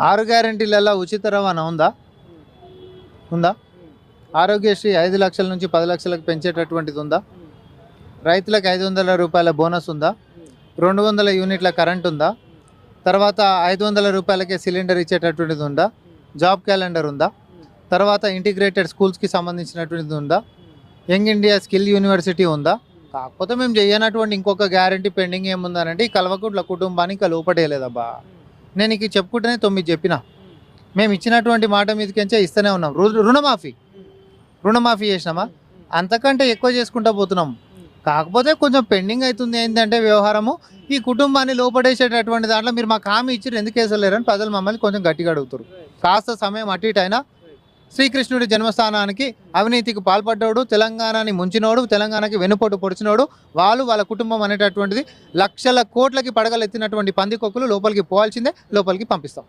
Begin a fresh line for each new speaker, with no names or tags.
ఆరు గ్యారెంటీలలో ఉచిత రవాణా ఉందా? ఉందా? ఆరోగ్యశ్రీ ఐదు లక్షల నుంచి పది లక్షలకు పెంచేటటువంటిది ఉందా? రైతులకు ఐదు వందల రూపాయల బోనస్ ఉందా? రెండు వందల యూనిట్ల కరెంట్ ఉందా? తర్వాత ఐదు వందల రూపాయలకే సిలిండర్ ఇచ్చేటటువంటిది ఉందా? జాబ్ క్యాలెండర్ ఉందా? తర్వాత ఇంటిగ్రేటెడ్ స్కూల్స్కి సంబంధించినటువంటిది ఉందా? యంగ్ ఇండియా స్కిల్ యూనివర్సిటీ ఉందా? కాకపోతే మేము చేయనటువంటి ఇంకొక గ్యారంటీ పెండింగ్ ఏముందనంటే ఈ కల్వకుట్ల కుటుంబానికి ఇంకా లోపటేయలేదబ్బా నేను ఇక చెప్పుకుంటేనే తొమ్మిది చెప్పిన. మేము ఇచ్చినటువంటి మాట మీదకించే ఇస్తూనే ఉన్నాం. రు- రుణమాఫీ. రుణమాఫీ చేసినామా? అంతకంటే ఎక్కువ చేసుకుంటా పోతున్నాం. కాకపోతే కొంచెం పెండింగ్ అవుతుంది ఏంటంటే వ్యవహారము. ఈ కుటుంబాన్ని లోపడేసేటటువంటి దాంట్లో మీరు మాకు హామీ ఇచ్చారు ఎందుకు వేసలేరని ప్రజలు మమ్మల్ని కొంచెం గట్టిగా అడుగుతారు కాస్త సమయం అటు ఇటు అయినా శ్రీకృష్ణుడి జన్మస్థానానికి అవినీతికి పాల్పడ్డోడు తెలంగాణని ముంచినోడు తెలంగాణకి వెనుపోటు పొడిచినోడు వాళ్ళు వాళ్ళ కుటుంబం అనేటటువంటిది లక్షల కోట్లకి పడగలెత్తినటువంటి పందికొక్కులు లోపలికి పోవాల్సిందే లోపలికి పంపిస్తాం.